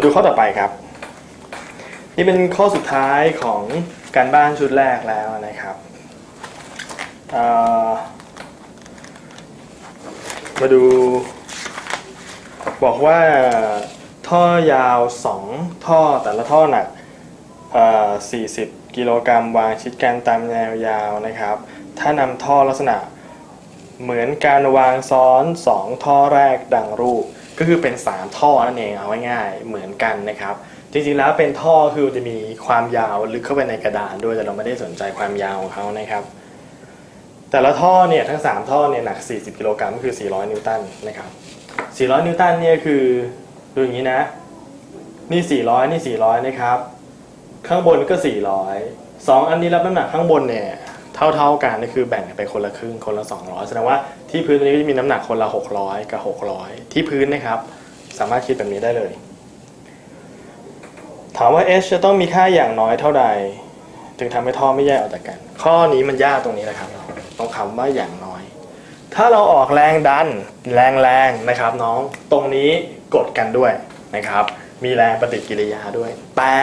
มาดูข้อต่อไปครับ นี่เป็นข้อสุดท้ายของการบ้านชุดแรกแล้วนะครับมาดูบอกว่าท่อยาว 2 ท่อแต่ละท่อหนัก 40 กิโลกรัมวางชิดกันตามแนวยาวนะครับ ถ้านำท่อลักษณะเหมือนการวางซ้อน 2 ท่อแรกดังรูป ก็คือเป็น 3 ท่อนั่นเองเอาง่ายๆเหมือนกันนะครับ จริงๆแล้วเป็นท่อคือจะมีความยาวลึกเข้าไปในกระดานด้วยแต่เราไม่ได้สนใจความยาวของเขานะครับ แต่ละท่อเนี่ยทั้ง 3 ท่อเนี่ยหนัก 40 กิโลกรัมก็คือ 400 นิวตันนะครับ 400 นิวตันเนี่ยคือดูอย่างนี้นะ นี่ 400 นี่ 400 นะครับ ข้างบนก็ 400สองอันนี้รับน้ำหนักข้างบนเนี่ย เท่าๆกันนี่คือแบ่งไปคนละครึ่งคนละ 200 แสดงว่าที่พื้นตรงนี้ก็จะมีน้ำหนักคนละ 600 กับ 600 ที่พื้นนะครับ สามารถคิดแบบนี้ได้เลย ถามว่า h จะต้องมีค่าอย่างน้อยเท่าใดจึงทำให้ท่อไม่แยกออกจากกัน ข้อนี้มันยากตรงนี้แหละครับต้องคำว่าอย่างน้อย ถ้าเราออกแรงดันแรงแรงๆนะครับ น้องตรงนี้กดกันด้วยนะครับ มีแรงปฏิกิริยาด้วยแต่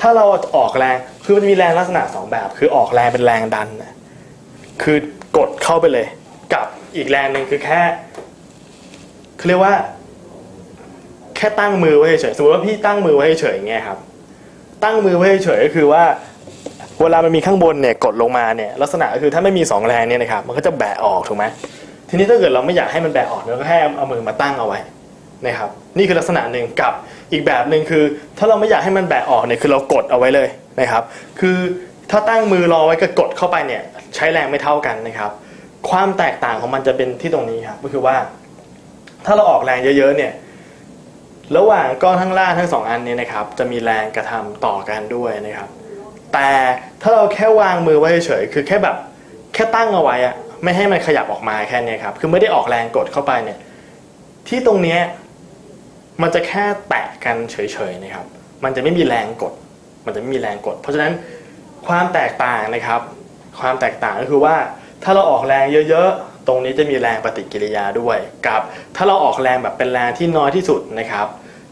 ถ้าเราออกแรงคือมันจะมีแรงลักษณะสองแบบ คือออกแรงเป็นแรงดันนะคือกดเข้าไปเลย กับอีกแรงหนึ่งคือแค่เขาเรียกว่า แค่ตั้งมือไว้เฉยสมมติว่าพี่ตั้งมือไว้เฉยอย่างเงี้ยครับ ตั้งมือไว้เฉยก็คือว่า เวลามันมีข้างบนเนี่ยกดลงมาเนี่ยลักษณะก็คือถ้าไม่มีสองแรงเนี่ยนะครับมันก็จะแบะออกถูกไหมทีนี้ถ้าเกิดเราไม่อยากให้มันแบะออกเราก็แค่เอามือมาตั้งเอาไว้ นะครับนี่คือลักษณะหนึ่งกับอีกแบบหนึ่งคือ ถ้าเราไม่อยากให้มันแบะออกเนี่ยคือเรากดเอาไว้เลยนะครับ คือถ้าตั้งมือรอไว้ก็กดเข้าไปเนี่ยใช้แรงไม่เท่ากันนะครับ ความแตกต่างของมันจะเป็นที่ตรงนี้ครับก็คือว่า ถ้าเราออกแรงเยอะๆเนี่ยระหว่างก้อนข้างล่างทั้งสองอันนี้นะครับ จะมีแรงกระทำต่อกันด้วยนะครับ แต่ถ้าเราแค่วางมือไว้เฉยๆคือแค่แบบแค่ตั้งเอาไว้อะไม่ให้มันขยับออกมาแค่นี้ครับคือไม่ได้ออกแรงกดเข้าไปเนี่ยที่ตรงเนี้ย มันจะแค่แตะกันเฉยๆนะครับ มันจะไม่มีแรงกด มันจะไม่มีแรงกด เพราะฉะนั้นความแตกต่างนะครับ ความแตกต่างก็คือว่าถ้าเราออกแรงเยอะๆ ตรงนี้จะมีแรงปฏิกิริยาด้วย กับ ถ้าเราออกแรงแบบเป็นแรงที่น้อยที่สุดนะครับ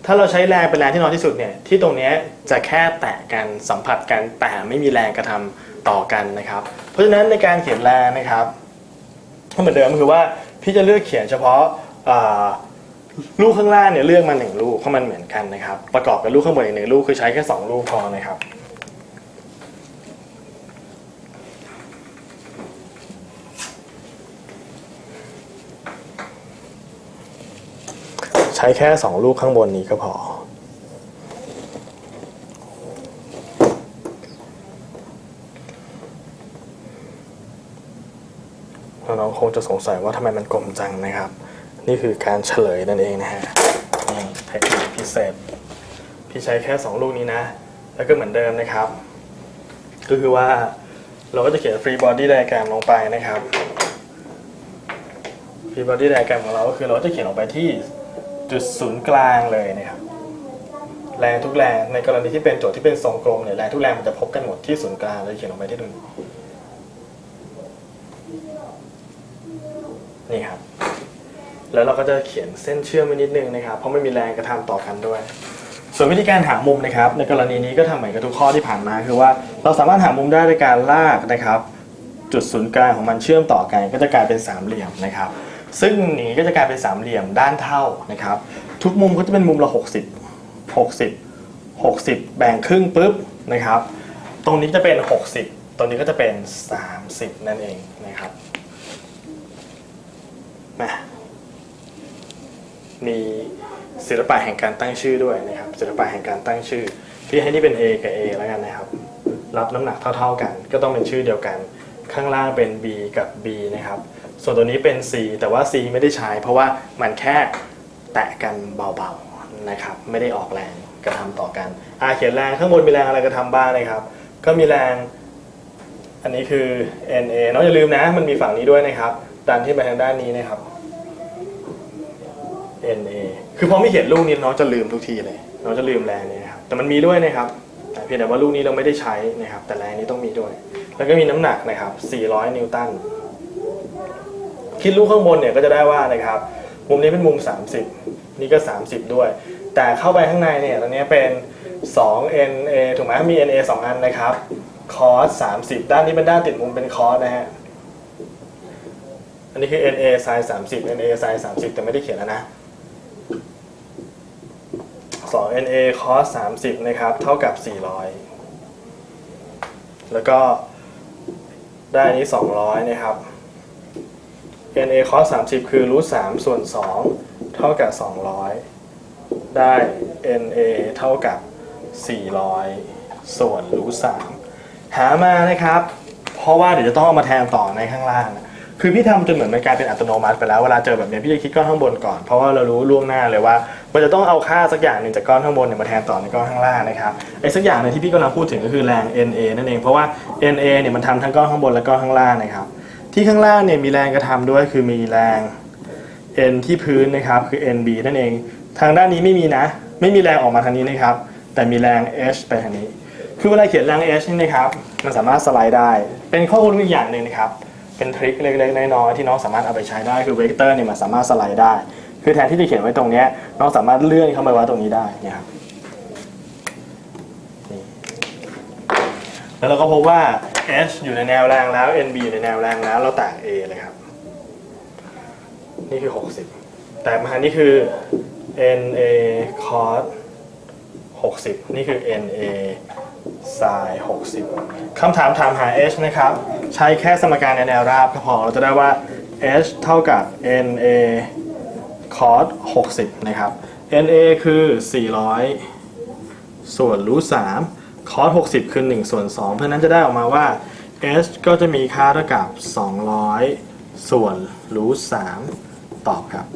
ถ้าเราใช้แรงเป็นแรงที่น้อยที่สุดเนี่ย ที่ตรงนี้จะแค่แตะกันสัมผัสกันแต่ไม่มีแรงกระทำต่อกันนะครับ เพราะฉะนั้นในการเขียนแรงนะครับก็เหมือนเดิมคือว่าพี่จะเลือกเขียนเฉพาะ ลูกข้างล่างเนี่ยเลือกมาหนึ่งลูกเพราะมันเหมือนกันนะครับ ประกอบกับลูกข้างบนอีกหนึ่งลูกคือใช้แค่สองลูกพอนะครับใช้แค่สองลูกข้างบนนี้ก็พอ น้องคงจะสงสัยว่าทำไมมันกลมจังนะครับ นี่คือการเฉลยนั่นเองนะฮะนี่เทคนิคพิเศษ พี่ใช้แค่ 2 ลูกนี้นะ แล้วก็เหมือนเดิมนะครับ ก็คือว่าเราก็จะเขียน free body diagram ลงไปนะครับ free body diagram ของเราก็คือเราก็จะเขียนลงไปที่จุดศูนย์กลางเลยนะครับแรงทุกแรงในกรณีที่เป็นโจทย์ที่เป็นทรงกลมเนี่ยแรงทุกแรงมันจะพบกันหมดที่ศูนย์กลางเลยเขียนลงไปที่ตรงนี้นี่ครับ แล้วเราก็จะเขียนเส้นเชื่อมไว้นิดนึงนะครับ เพราะไม่มีแรงกระทำต่อกันด้วย ส่วนวิธีการหามุมนะครับ ในกรณีนี้ก็ทำเหมือนกับทุกข้อที่ผ่านมา คือว่าเราสามารถหามุมได้โดยการลากนะครับ จุดศูนย์กลางของมันเชื่อมต่อกัน ก็จะกลายเป็นสามเหลี่ยมนะครับ ซึ่งอย่างนี้ก็จะกลายเป็นสามเหลี่ยมด้านเท่านะครับ ทุกมุมก็จะเป็นมุมละ 60 60 60 แบ่งครึ่งปุ๊บนะครับ ตรงนี้จะเป็น 60 ตรงนี้ก็จะเป็น 30 นั่นเองนะครับมา มีศิลปะแห่งการตั้งชื่อด้วยนะครับศิลปะแห่งการตั้งชื่อ พี่ให้นี่เป็น A กับ A แล้วกันนะครับ รับน้ำหนักเท่า ๆกัน ก็ต้องเป็นชื่อเดียวกัน ข้างล่างเป็น B กับ B นะครับ ส่วนตัวนี้เป็น C แต่ว่า C ไม่ได้ใช้ เพราะว่ามันแค่แตะกันเบาๆนะครับไม่ได้ออกแรงกระทำต่อกันอาเขียนแรงข้างบนมีแรงอะไรกระทำบ้างนะครับ ก็มีแรง อันนี้คือ NA น้องอย่าลืมนะ มันมีฝั่งนี้ด้วยนะครับ ดันที่ไปทางด้านนี้นะครับ NA คือพอไม่เขียนลูกนี้น้องจะลืมทุกทีเลยน้องจะลืมแรงนี้นะครับแต่มันมีด้วยนะครับแต่เพียงแต่ว่าลูกนี้เราไม่ได้ใช้นะครับ แต่แรงนี้ต้องมีด้วย แล้วก็มีน้ำหนักนะครับ 400 นิวตันคิดลูกข้างบนเนี่ยก็จะได้ว่านะครับ มุมนี้เป็นมุม 30 นี่ก็ 30 ด้วย แต่เข้าไปข้างในเนี่ยตอนนี้เป็น2 NA ถูกไหมมี NA 2 อันนะครับคอส30 ด้านนี้เป็นด้านติดมุมเป็นคอสนะฮะอันนี้คือ NA sin 30 NA sin 30 แต่ไม่ได้เขียนแล้วนะ 2 NA cos 30 นะครับ เท่ากับ 400 แล้วก็ได้อันนี้ 200 นะครับ NA cos 30 คือรูท3ส่วน 2 เท่ากับ 200 ได้ NA เท่ากับ 400 ส่วนรูท3หามานะครับ เพราะว่าเดี๋ยวจะต้องเอามาแทนต่อในข้างล่างคือพี่ทำจนเหมือนมันกลายเป็นอัตโนมัติไปแล้ว เวลาเจอแบบนี้พี่จะคิดก้อนข้างบนก่อน เพราะว่าเรารู้ล่วงหน้าเลยว่า มันจะต้องเอาค่าสักอย่างหนึ่งจากก้อนข้างบนเนี่ยมาแทนต่อในก้อนข้างล่างนะครับไอ้สักอย่างหนึงที่พี่กำลังพูดถึงก็คือแรง NA นั่นเองเพราะว่า NA เนี่ยมันทำทั้งก้อนข้างบนและก้อนข้างล่างนะครับที่ข้างล่างเนี่ยมีแรงกระทำด้วยคือมีแรง N ที่พื้นนะครับคือ NB นั่นเอง ทางด้านนี้ไม่มีนะ ไม่มีแรงออกมาทางนี้นะครับ แต่มีแรง H ไปทางนี้ คือเวลาเขียนแรง H นี่นะครับมันสามารถสไลด์ได้ เป็นข้อมูลอีกอย่างหนึ่งนะครับเป็นทริคเล็กๆน้อยๆที่น้องสามารถเอาไปใช้ได้คือเวกเตอร์เนี่ยมันสามารถสไลด์ได้คือแทนที่จะเขียนไว้ตรงนี้น้องสามารถเลื่อนเข้ามาไว้ตรงนี้ได้นี่ครับนี่แล้วเราก็พบว่า H อยู่ในแนวแรงแล้ว NB อยู่ในแนวแรงแล้วเราแตก A เลยครับ นี่คือ 60 แต่มานี่คือ NA cos 60 นี่คือ NA sin 60 คำถามถามหา h นะครับ ใช้แค่สมการในแนวราบก็พอเราจะได้ว่า h เท่ากับ NA คอส60 นะครับ NA คือ 400 ส่วนรูท3คอส60 คือ 1 ส่วน 2 เพราะนั้นจะได้ออกมาว่า S ก็จะมีค่าเท่ากับ 200 ส่วนรูท3ตอบครับ